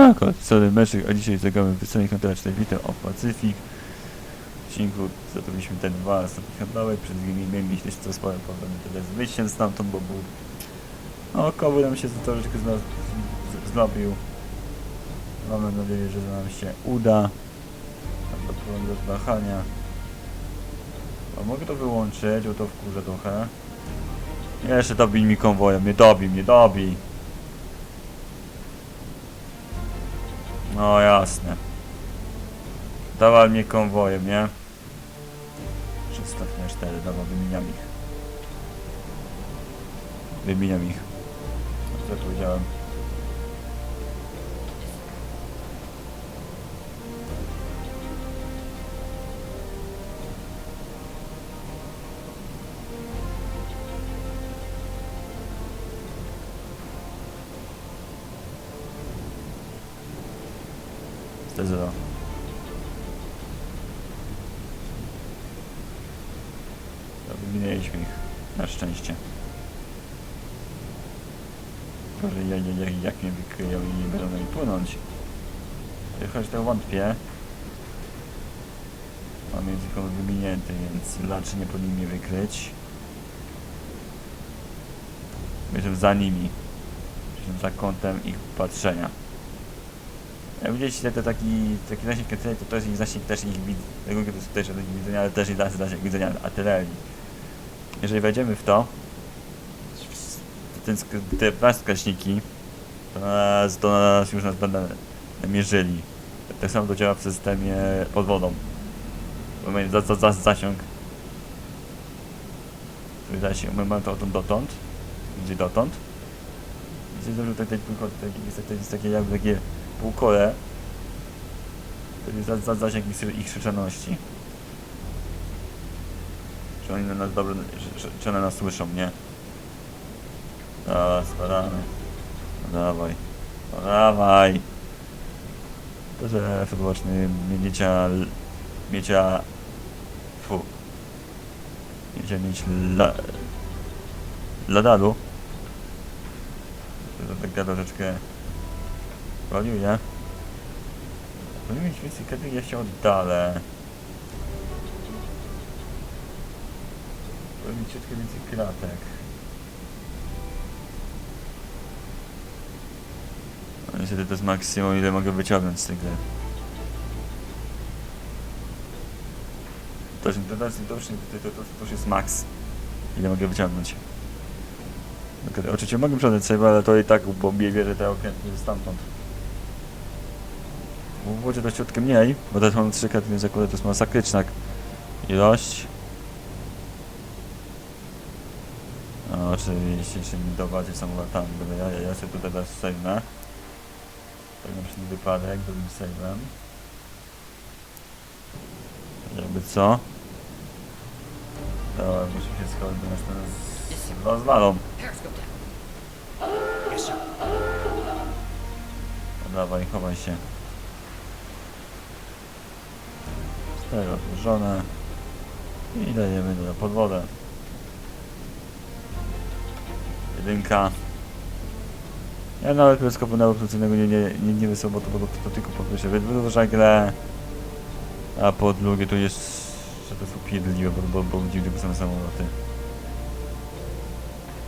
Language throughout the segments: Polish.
No, sorry, meczek, a dzisiaj zagramy w wysokiej handlarcznej Witam o Pacyfik. W odcinku zrobiliśmy te dwa stopnie handlowe, przed nimi mieliśmy też spore problemy tyle z wyjściem stamtąd, bo był... No, koły nam się troszeczkę zna, zrobił. Mamy nadzieję, że nam się uda. Tam do problemu do. A mogę to wyłączyć, bo to wkurza trochę. Jeszcze dobij mi konwojem, nie dobij mnie, dobij. No jasne. Dawaj mnie konwojem, nie? Przedstawne 4, dobra, wymieniam ich. Wymieniam ich. Co powiedziałem? Zero. To wymieniliśmy ich. Na szczęście. Gorzej jak, jak, jak mnie wykryją i nie będą nami płynąć. Choć to wątpię. Mam językowy wyminięty, więc raczej nie powinni mnie wykryć. Jestem za nimi. Jestem za kątem ich patrzenia. Jak widzieliście to taki, taki zasięg to to jest ich zasięg też ich widzenia, tego to jest też ich widzenia, ale też ich zasięg widzenia artylerii. Jeżeli wejdziemy w to, ten, sk- te wskaźniki, to nas, to nas już nas będą mierzyli. Tak samo to działa w systemie pod wodą. Za, za, za, zasięg. Wydaje się, my mamy to odtąd dotąd. Gdzie dotąd. Widzicie, że tutaj, jest, takie- takie jakby takie półkole. Jest za, za zasięg ich, ich. Czy oni na nas dobrze, czy, one nas słyszą, nie? A, staramy. No dawaj. No dawaj. To, że wybaczny miecia... Miecia... Fu. Miecia mieć la... Ladalu. To tak gada troszeczkę... Waliuje. Powinien mieć więcej kiedy ja się oddalę. Powinien mieć troszeczkę więcej kratek. No niestety to jest maksimum ile mogę wyciągnąć z tej gry. To, jest- to, to, już, to, to, to, już jest max. Ile mogę wyciągnąć. Oczywiście mogę przodać sobie, ale to i tak bombię wierzę te okrętnie stamtąd. W wodzie to ciutkę mniej, bo teraz mam 3 krety, więc akurat to jest masakryczna ilość. No, oczywiście się mi dowadzi samolotami, będę ja, ja, sobie tutaj teraz sejmę. Tak na wszelki wypadek, drugim sejmem. Jakby co? To muszę się schować do nas teraz rozwalą. Dawaj, chowaj się. Cztery otworzone. I dajemy na podwodę. Jedynka. Ja nawet teleskopu naukcyjnego nie, nie, nie, nie wysłał, bo to, bo to, to tylko po pierwsze wydłuża grę. A po drugie to jest... że to jest upierdliwe, bo, bo, bo dziwne same samoloty.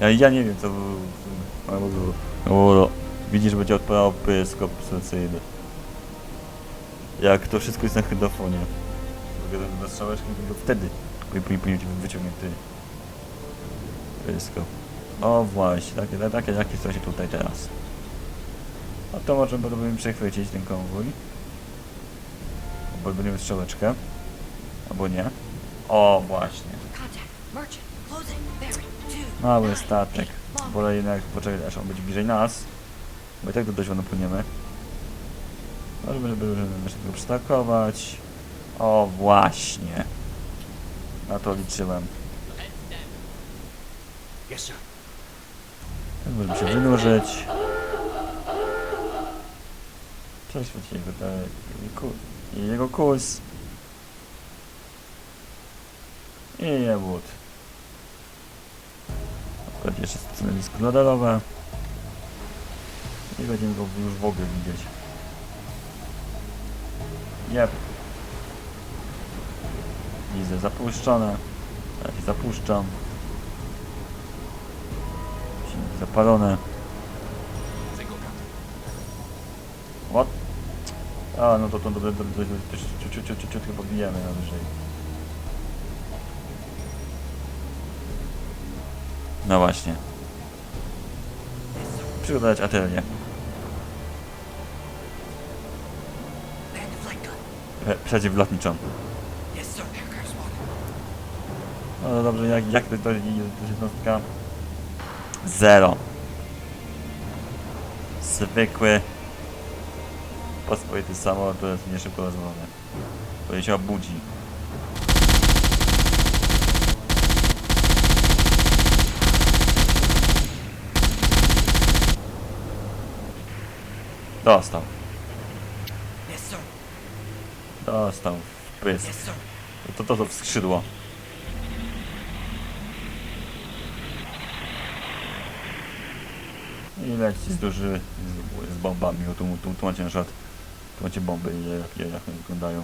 Ja, ja nie wiem co... co- albo było. O, widzisz, będzie odpalał pyskop sensyjny. Jak to wszystko jest na hydofonie. Mogę do strzałeczki tylko wtedy wyciągnięty pyskop. O właśnie, takie, takie, takie, jakie coś tutaj teraz. A to możemy podobnie przechwycić ten konwój. Albo będziemy strzałeczkę. Albo nie. O właśnie. Mały statek. Wolę jednak poczekać aż on będzie bliżej nas. Bo i tak do dość płyniemy. Możemy, żeby, żeby jeszcze tego przytakować. O właśnie. Na to liczyłem. Sir. Możemy się wynurzyć. Ku- I jego kurs. I jebut. Wkładź jeszcze stanowisko nadalowe. I będziemy go już w ogóle widzieć. Jep. Widzę zapuszczone. Teraz się zapuszczam. Single cut. What? A, no to to dobrze, dobrze, dobrze, to się ciut, ciut, ciut, ciut, ciut podbijemy na wyżej. No właśnie. Przygotować atelier. Przeciwlotniczą. Yes, sir. Aircraft spotted. No dobrze, jak, jak to, to, to jednostka? Zero. Zwykły. Pospolity samolot, to jest nie szybko rozwalony. Bo się obudzi. Dostał. Dostał. w Pysk. To to, to w skrzydło. I leci z duży z, bombami, o tu, tu, tu macie na tu macie bomby, jak, jak, jak one wyglądają.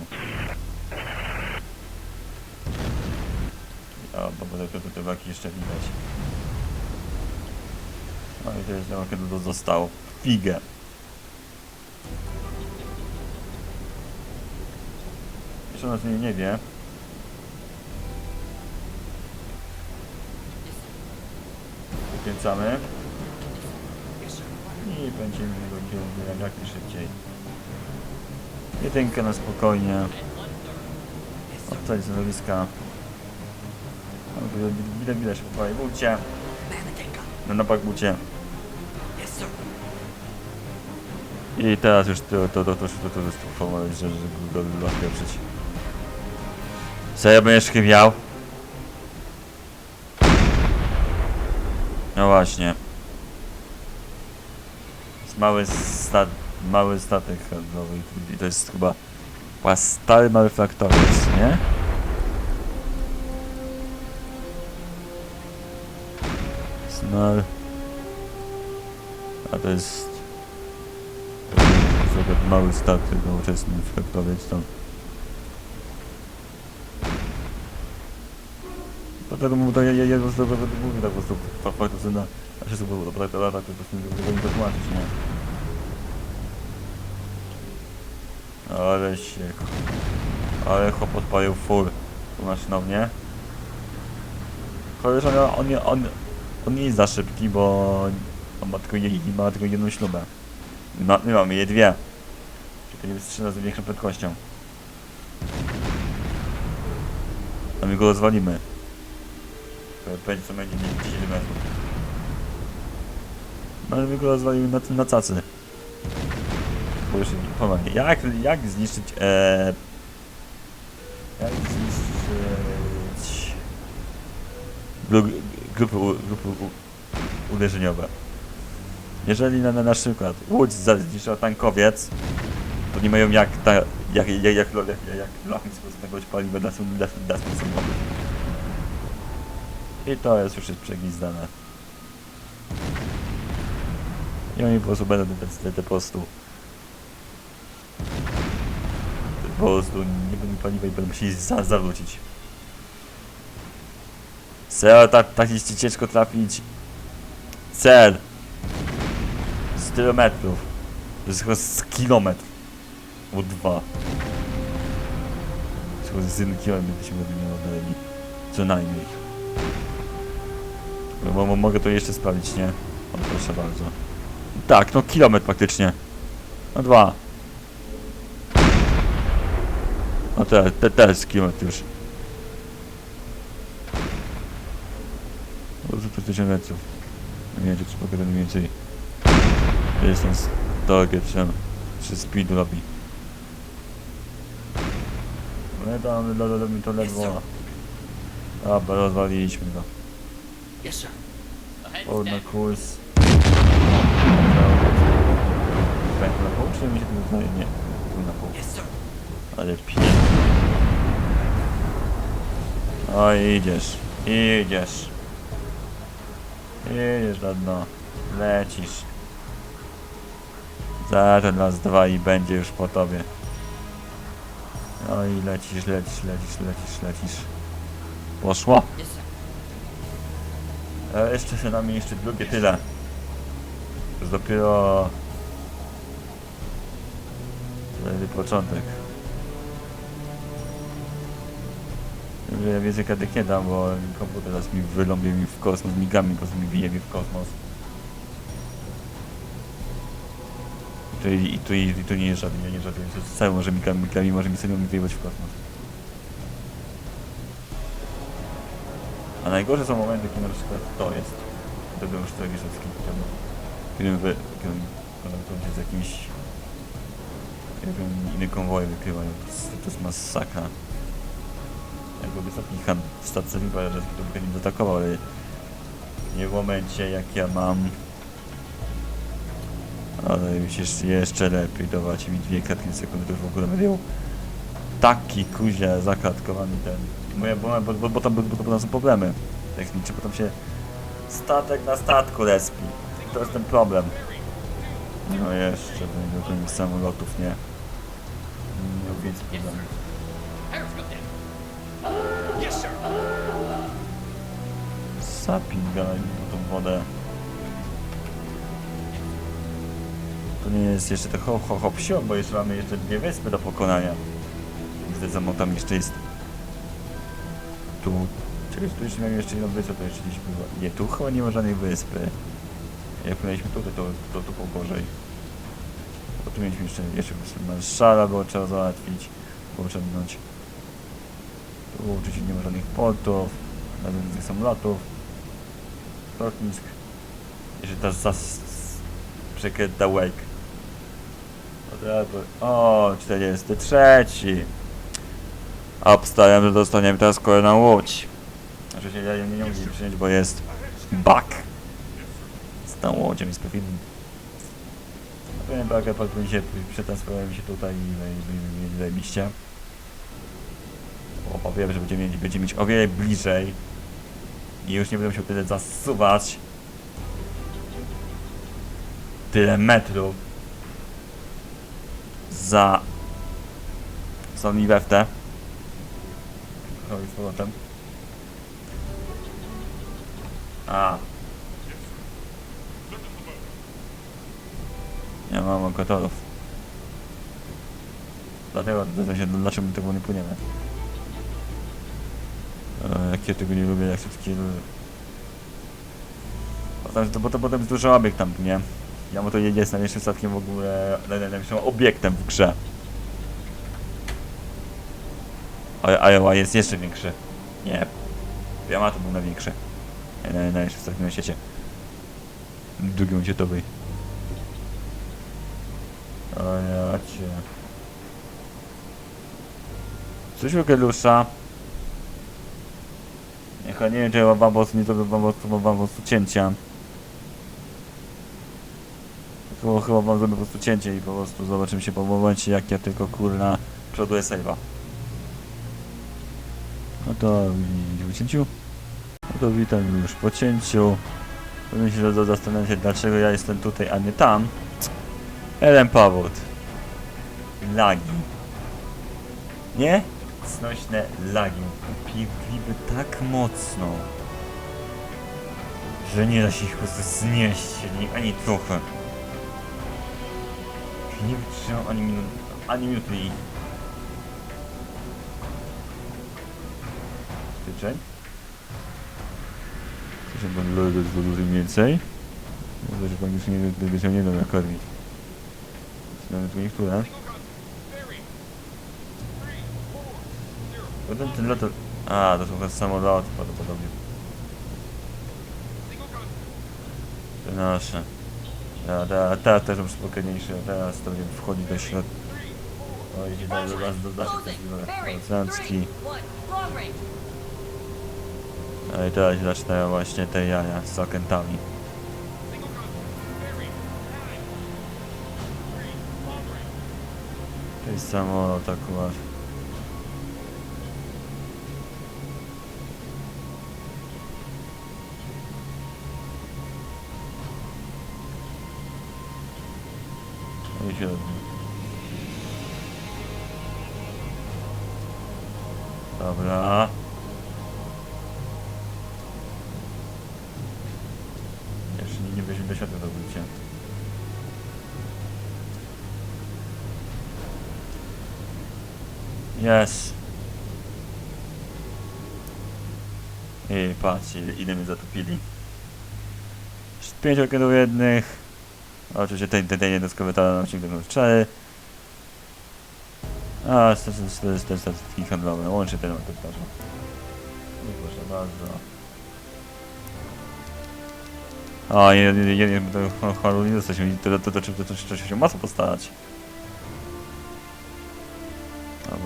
A, bo to, to jeszcze widać. No i to jest to, kiedy to zostało. Figę. Jeszcze nas nie, nie wie. Wykręcamy i będziemy go kierować jak najszybciej. Jedynkę na spokojnie. Yes, sir. Odstać stanowiska. Widać, widać po prawej bucie. No na bak bucie. I teraz już to, to, to, to, to, to jest formalność, że, że go go rozpieprzyć. Serio będziesz chybiał? No właśnie. Jest mały stat, mały statek handlowy i to jest chyba chyba stary mały fraktowiec, nie? Snar. A to jest Zobacz, mały statek nowoczesny fraktowiec tam. Dlatego mu to ja, po prostu mówię tak po prostu fa- faktycznie na... A się sobie to tak, tak, tak, po prostu nie mogę to tłumaczyć, nie? Ale się... Ale chłop odpalił fur maszynownie. Chociaż on, on, nie- on, on nie jest za szybki, bo on ma tylko, ma tylko jedną śrubę. Ma, my mamy je dwie. Czyli jest trzy razy większą prędkością. A my go rozwalimy. Co będzie mieć 10 metrów. No ale go rozwalimy na, na cacy. Bo już powiem, jak, jak zniszczyć e, jak zniszczyć gru, grupy, grupy uderzeniowe. Jeżeli na, na, na przykład Łódź zniszczyła tankowiec, to nie mają jak, ta, jak, jak, jak, jak, jak, jak lachnić pozostać paliwa dla, dla, dla swój samochód. I to jest już jest przeglizdane. I oni po prostu będą te po prostu po prostu nie będą paliwa i będą musieli za, zawrócić. Serio, tak, tak jest ci ciężko trafić. Cel! Z tylu metrów. To jest chyba z kilometr. O dwa. Z jeden kilometr byśmy nie oddaleni. Co najmniej. Bo, bo mogę to jeszcze sprawdzić, nie? O, proszę bardzo. Tak, no kilometr praktycznie. No dwa. No teraz, te, teraz kilometr już. No to 1000 metrów. Nie wiem, czy pokażę mniej więcej. Distance, target, czy, czy speed robi. No do, do, do, mi to ledwo. Dobra, rozwaliliśmy go. Yes, sir. O, na kurs. Pęk na pół, czy mi się tu zdaje? Nie, tu na pół. Ale pięknie. O, idziesz, idziesz. Idziesz na dno. Lecisz. Za ten raz dwa i będzie już po tobie. I lecisz, lecisz, lecisz, lecisz, lecisz. Poszło. Yes, E, jeszcze przed nami jeszcze drugie tyle. To jest dopiero... Ledwie początek. Wiem, że Ja więcej kadek nie dam, bo komputer teraz mi wyląbie mi w kosmos, migami po mi mi w kosmos. I tu, i tu, i tu nie ja nie to jest cały może migami, migami może mi sobie wyjebać w kosmos. A najgorsze są momenty, kiedy na przykład to jest. To był już tragiczny z kimś Kiedy wy, kiedy kontaktują się z jakimś jakimś innym konwojem wykrywają. To to jest masakra. Jakby wysoki hand stacja Lipa, że to by nie zaatakował, ale nie w momencie jak ja mam ale już jeszcze, lepiej dawać mi dwie kratki sekundy, to już w ogóle będę miał taki kuzie zaklatkowany ten. Bo, bo, bo, bo, bo, tam, bo, bo tam są problemy techniczne, bo tam się statek na statku respi. To jest ten problem. No jeszcze, będzie koniec samolotów, nie. Nie. Periscope down. Yes, sir. Zapingaj po tą wodę. To nie jest jeszcze to ho ho ho psio, bo jeszcze mamy jeszcze dwie wyspy do pokonania. Widzę tam jeszcze jest... Tu... Czegoś tu jeszcze miałem jeszcze jedną wyspę, to jeszcze gdzieś było... Nie, tu chyba nie ma żadnej wyspy. Jak płynęliśmy tutaj, to, to tu było gorzej. Bo tu mieliśmy jeszcze, jeszcze marszala, było trzeba załatwić, było trzeba minąć. Tu oczywiście nie ma żadnych portów, nawet żadnych samolotów, lotnisk. Jeszcze ta zas... przekręta wake. Od razu... O, 43. Obstawiam, że dostaniemy teraz kolejną łódź. Znaczy się ja nie mogę przyjąć, bo jest bug. Z tą łodzią jest pewien... Pewien a potem się przetransferujemy się tutaj i, zajebiście. Bo powiem, że będziemy mieć, będziemy mieć o wiele bliżej i już nie będę musiał tyle zasuwać tyle metrów za za Chodź z powrotem a nie mam lokatorów dlatego się dlaczego my tego nie płyniemy e, jak ja tego nie lubię jak się takie Potem, to, bo to potem duży obiekt tam, nie? Ja mu to jedzie jest największym statkiem w ogóle, naj- naj- największym obiektem w grze. A Iowa jest jeszcze większy. Nie. Yamato był największy. Nie, naj- Największy statek na świecie. Drugi ucietowy. O ja cię. Coś u Gelusza. Niech nie wiem, czy prostu nie wam prostu mam po prostu cięcia. Chyba, chyba zrobię po prostu cięcie i po prostu zobaczymy się po momencie jak ja tylko kurna przoduję save'a. To po cięciu. No to witam już po cięciu. Powinien się za- zastanawiać się dlaczego ja jestem tutaj, a nie tam. Jeden powód. Lagi. Nie? Znośne lagi. Piwliby tak mocno, że nie da się ich po prostu znieść ani, ani trochę. Nie wytrzymam ani minut, ani minuty Styczeń? Styczeń pan lodu jest dużo więcej. Może, że pan już nie będzie się nie da nakarmić. Tu niektóre. Potem ten lot... A, to są chyba samoloty prawdopodobnie. To nasze. A teraz, teraz też już spokojniejsze, a teraz to będzie wchodzić do środka. O, idzie do, do nas, do A i teraz zaczynają właśnie te jaja z okrętami. To jest samolot akurat. No Dobra. Jest. I patrz, ile, mnie zatopili. Pięć okienów jednych. Oczywiście ten, ten, ten jednostkowy talent nam sięgnął cztery. A, to jest- to jest ten statystyki handlowe. Łącznie ten komentarzu. No proszę bardzo. A, nie, nie, nie, nie, to chwalu nie dostać mi, to, to, to, to, to, to, to się ma co postarać. A,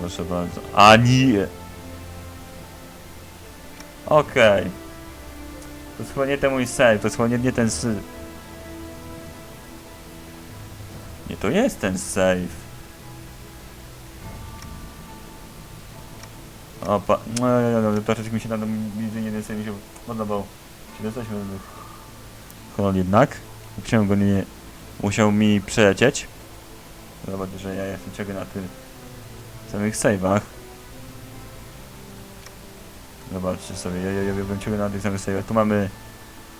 proszę bardzo. A, nie! Okej. To jest chyba nie ten mój save, to jest chyba nie, nie ten sy... Nie, to jest ten save. O, pa... No, no, no, no, troszeczkę mi się tam widzę, jeden save mi się podobał. Czy jesteśmy Kolon jednak. Musiałem go nie... Musiał mi przelecieć. Zobacz, że ja jestem ciągle na tym samych save'ach. Zobaczcie sobie, ja, ja, ja byłem ciągle na tych samych save'ach. Tu mamy...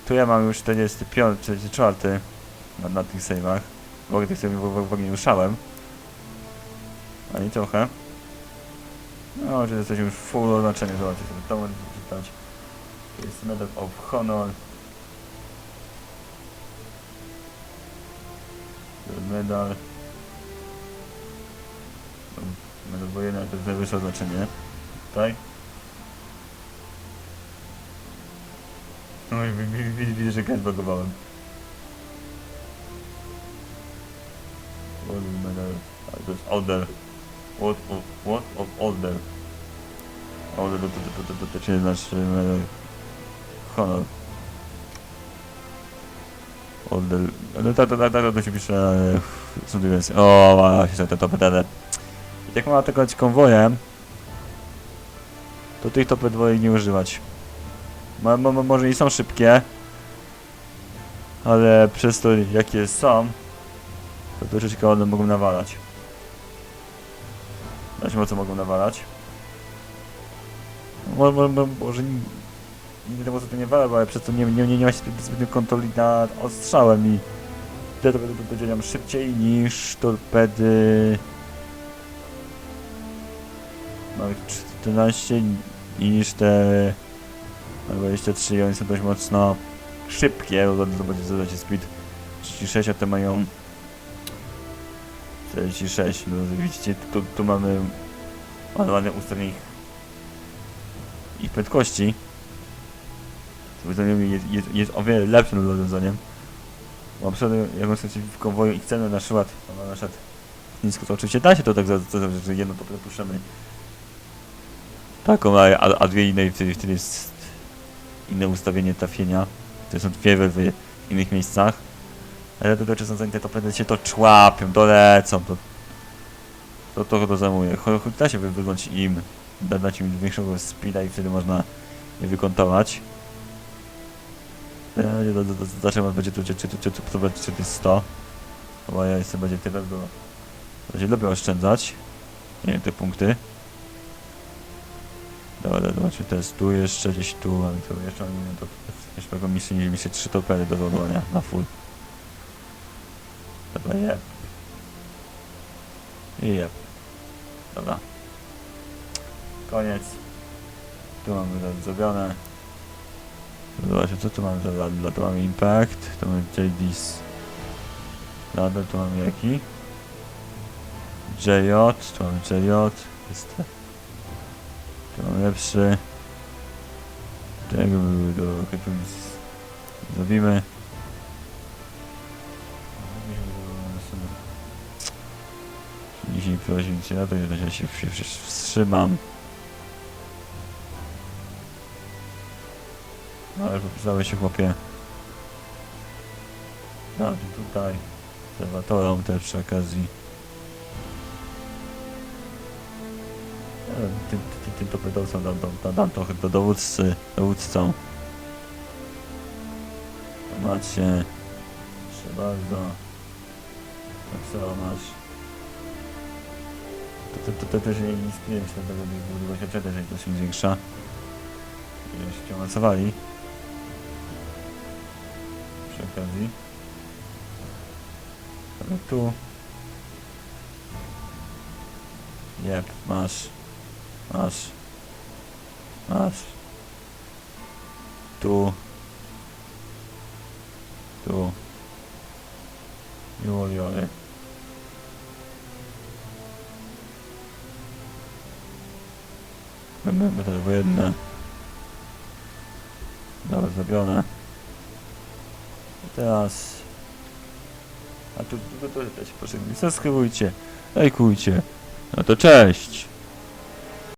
Tu ja mam już 45, 44 na, na tych save'ach. W ogóle tych save'ów w, w, w ogóle nie ruszałem. Ani trochę. No, że jesteśmy już full oznaczenie, zobaczcie sobie, to możecie przeczytać. To jest Medal of Honor. Medal. No, Medal wojenny, to jest najwyższe oznaczenie. Tutaj. No i wi- wi- wi- widzę, że grę zbagowałem. Order medal. Ale to jest order. What of, what of order? Order to, to, to, to, to, to się znaczy medal. Honor. Order. No tak, tak, tak, tak, to się pisze. Są dwie wersje. O, właśnie, te topy TD. I jak mam atakować konwojem, to tych topy dwoje nie używać. Mo, mo, mo- może i są szybkie, ale przez to jakie są, to troszeczkę one mogą nawalać. Znaczy, o co mogą nawalać? Mo, mo, mo, może nie, nie wiadomo co to nie wala, ale przez to nie, nie, nie, nie ma się zbyt- zbytnio kontroli nad ostrzałem i te torpedy to działają szybciej niż torpedy małych 14 niż te na 23 i one są dość mocno szybkie, zobaczcie, zobaczcie speed 36, a te mają 46, no widzicie, tu, tu mamy ładne ustawienie ich, ich prędkości. Rozwiązaniem jest, jest, jest o wiele lepszym rozwiązaniem. Bo przykład jak chcecie w konwoju i chcemy na przykład, no, na przykład nisko to oczywiście da się to tak, za- za- za- jedno to prepuszczamy taką, a, a, dwie inne wtedy, jest inne ustawienie trafienia. To są dwie w, innych miejscach. Ale to czasem zanim te topedy się to człapią, dolecą, to to to, to zajmuje. Cho- Choć da się wy- wyglądać im, da- dać im większego speeda i wtedy można je wykontować. Zobaczymy, będzie tu, czy, czy, czy, czy, czy, czy, czy to jest 100. Bo ja jestem będzie tyle, bo będzie lubię oszczędzać. Nie wiem, te punkty. Dobra, zobaczmy, to jest tu jeszcze, gdzieś tu, ale to jeszcze mam inne, to jeszcze taką misję, misję 3 torpedy do załadowania na full. Dobra, jeb. Jeb. Dobra. Koniec. Tu mamy zrobione. Zobaczmy, co tu mamy za ladla. Tu mamy Impact, tu mamy JD's Ladder, tu mamy jaki? JJ, tu mamy JJ. Jest mamy lepszy. Tego były do Zrobimy. Dzisiaj prosił cię, ja to ja się, wstrzymam. No, ale popisałeś się chłopie. No, tutaj. Obserwatorom też przy okazji. Tym, tym, tym to pedałcom dam, dam, dam, dam trochę do dowódcy, dowódcą. Macie. Proszę bardzo. Tak samo masz. To To, to, to też nie istnieje, myślę, że długość oczeta, jeżeli to się zwiększa. Żebyście awansowali. Przy okazji. Ale tu. Jep, masz. Masz. Masz. Tu. Tu. Juliole. Mamy to jedne. Dobra, zrobione. I teraz... A tu, tu, tu też proszę, subskrybujcie, lajkujcie. No to cześć!